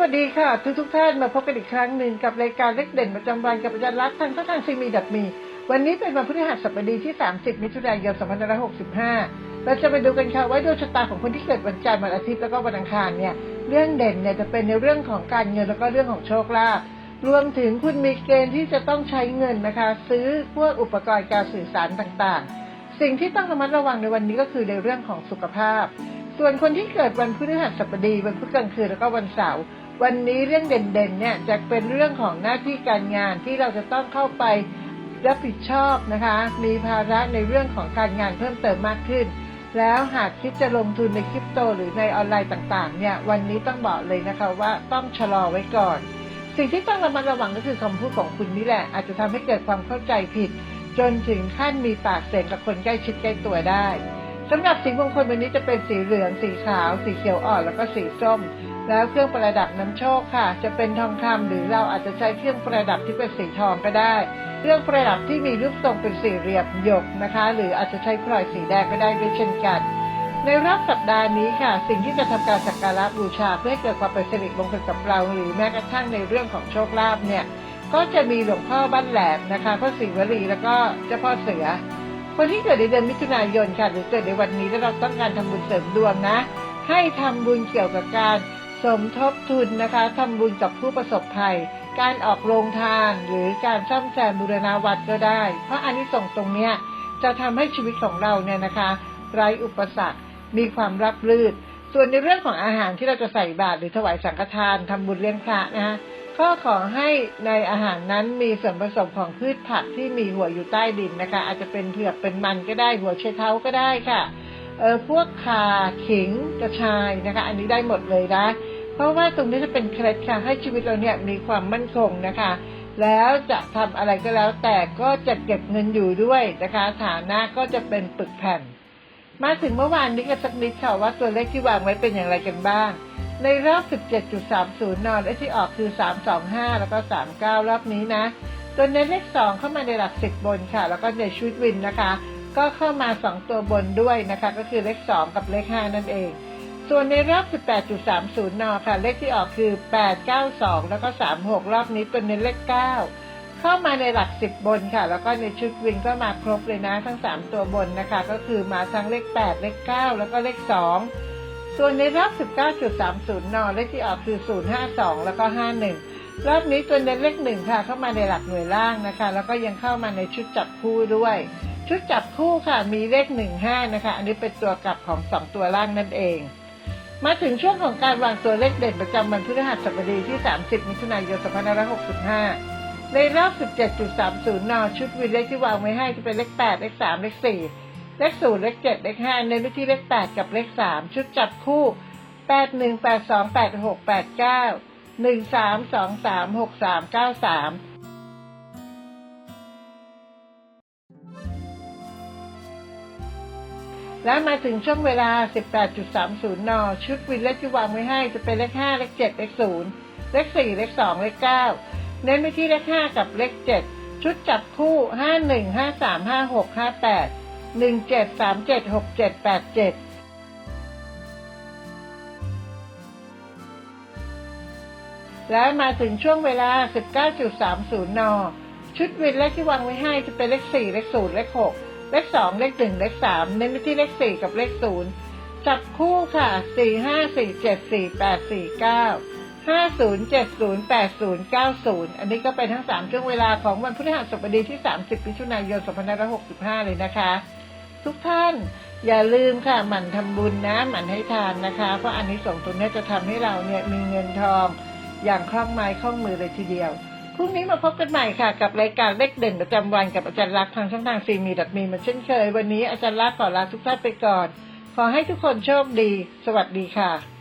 วัสดีค่ะ ทุกทุกท่านมาพบกันอีกครั้งหนึ่งกับรายการเล็กเด่นประจำวันกับอาจารย์รักทางช่องทางซีมีดับมี วันนี้เป็นวันพฤหัสบดีที่ 30 มิถุนายน 2565 เราจะไปดูกันค่ะว่าดวงชะตาของคนที่เกิดวันจันทร์วันอาทิตย์แล้วก็วันอังคารเนี่ยเรื่องเด่นเนี่ยจะเป็นในเรื่องของการเงินแล้วก็เรื่องของโชคลาภรวมถึงคุณมีเกณฑ์ที่จะต้องใช้เงินนะคะ ซื้อพวกอุปกรณ์การสื่อสารต่างๆ สิ่งที่ต้องระมัดระวังในวันนี้ก็คือในเรื่องของสุขภาพส่วนคนที่เกิดวันพฤหัสบดีวันพุธกลางคืนแล้วก็วันเสาร์ วันนี้เรื่องเด่นๆเนี่ยจะเป็นเรื่องของหน้าที่การงานที่เราจะต้องเข้าไปรับผิดชอบนะคะ มีภาระในเรื่องของการงานเพิ่มเติมมากขึ้น แล้วหากคิดจะลงทุนในคริปโตหรือในออนไลน์ต่างๆ เนี่ย วันนี้ต้องบอกเลยนะคะว่าต้องชะลอไว้ก่อน สิ่งที่ต้องระมัดระวังก็คือคำพูดของคุณนี่แหละ อาจจะทำให้เกิดความเข้าใจผิด จนถึงขั้นมีปากเสียงกับคนใกล้ชิดใกล้ตัวได้สำหรับสีมงคลวันนี้จะเป็นสีเหลือง สีขาว สีเขียวอ่อน แล้วก็สีส้ม แล้วเครื่องประดับน้ำโชคค่ะ จะเป็นทองคำหรือเราอาจจะใช้เครื่องประดับที่เป็นสีทองก็ได้ เครื่องประดับที่มีรูปทรงเป็นสี่เหลี่ยมหยกนะคะ หรืออาจจะใช้พลอยสีแดงก็ได้ด้วยเช่นกัน ในรอบสัปดาห์นี้ค่ะ สิ่งที่จะทำการสักการะบูชาเพื่อให้เกิดความเป็นสิริมงคลกับเรา หรือแม้กระทั่งในเรื่องของโชคลาภเนี่ยก็จะมีหลวงพ่อบ้านแหลมนะคะพระศรีวลีแล้วก็เจ้าพ่อเสือ คนที่เกิดในเดือนมิถุนายนค่ะหรือเกิดในวันนี้แล้วเราต้องการทำบุญเสริมดวงนะ ให้ทำบุญเกี่ยวกับการ สมทบทุนนะคะทำบุญกับผู้ประสบภัย การออกโรงทานหรือการซ่อมแซมบูรณาวัดก็ได้ เพราะอันนี้ส่งส์ตรงเนี้ยจะทำให้ชีวิตของเราเนี่ยนะคะไร้อุปสรรค มีความรับรื่นส่วนในเรื่องของอาหารที่เราจะใส่บาตรหรือถวายสังฆทานทำบุญเลี้ยงพระนะคะก็ขอให้ในอาหารนั้นมีส่วนผสมของพืชผักที่มีหัวอยู่ใต้ดินนะคะ อาจจะเป็นเผือกเป็นมันก็ได้หัวไชเท้าก็ได้ค่ะ เออพวกข่าขิงกระชายนะคะ อันนี้ได้หมดเลยนะ เพราะว่าตรงนี้จะเป็นเคล็ดค่ะ ให้ชีวิตเราเนี่ยมีความมั่นคงนะคะ แล้วจะทำอะไรก็แล้วแต่ก็จะเก็บเงินอยู่ด้วยนะคะฐานะก็จะเป็นปึกแผ่น มาถึงเมื่อวานนี้กันสักนิดค่ะว่าตัวเลขที่วางไว้เป็นอย่างไรกันบ้าง ในรอบ 17.30 นอนและที่ออกคือ 325 แล้วก็ 39 รอบนี้นะตัวเน้นเลข2เข้ามาในหลัก10บนค่ะ แล้วก็ในชุดวินนะคะ ก็เข้ามา 2 ตัวบนด้วยนะคะ ก็คือเลข 2 กับเลข 5 นั่นเอง ส่วนในรอบ 18.30 น ค่ะ เลขที่ออกคือ 892 แล้วก็ 36 รอบนี้ตัวเน้นเลข 9 เข้ามาในหลัก 10 บนค่ะ แล้วก็ในชุดวินก็มาครบเลยนะทั้ง 3 ตัวบนนะคะ ก็คือมาทั้งเลข 8 เลข 9 แล้วก็เลข 2 ส่วนในรอบ 19.30 น เลขที่ออกคือ 052 แล้วก็ 51รอบนี้ตัวเน้นเลข1ค่ะ เข้ามาในหลักหน่วยล่างนะคะ แล้วก็ยังเข้ามาในชุดจับคู่ด้วย ชุดจับคู่ค่ะ มีเลข15นะคะ อันนี้เป็นตัวกลับของ2ตัวล่างนั่นเอง มาถึงช่วงของการวางตัวเลขเด่นประจำวันพฤหัสบดีที่ 30 มิถุนายน 2565 ในรอบ 17.30 น ชุดวินเลขที่วางไว้ให้จะเป็นเลข 8 เลข 3 เลข 4 เลข 0 เลข 7 เลข5เน้นไปที่เลข 8 กับเลข 3 ชุดจับคู่ 8 1 และมาถึงช่วงเวลา 18.30 น ชุดวินเลขที่วางไว้ให้จะเป็นเลข 5 เลข 7 เลข 0 เลข 4 เลข 2 เลข 9 เน้นไปที่เลข 5 กับเลข 7 ชุดจับคู่ 51 53 56 58 17 37 67 87และมาถึงช่วงเวลา 19.30 น ชุดวินเลขที่วางไว้ให้จะเป็นเลข 4 เลข 0 เลข 6 เลข2เลข1เลข3เน้นไปที่เลข4กับเลข0จับคู่ค่ะ4 5 4 7 4 8 4 9 50 70 80 90อันนี้ก็เป็นทั้ง3ช่วงเวลาของวันพฤหัสบดีที่30มิถุนายน2565เลยนะคะ ทุกท่านอย่าลืมค่ะหมั่นทำบุญนะหมั่นให้ทานนะคะ เพราะอันนี้ส่งตรงนี้จะทำให้เราเนี่ยมีเงินทองอย่างคล่องไม้คล่องมือเลยทีเดียว พรุ่งนี้มาพบกันใหม่ค่ะ กับรายการเลขเด่นประจำวันกับอาจารย์รักทางช่องทางซีมีดัตมีเหมือนเช่นเคย วันนี้อาจารย์รักขอลาทุกท่านไปก่อน ขอให้ทุกคนโชคดี สวัสดีค่ะ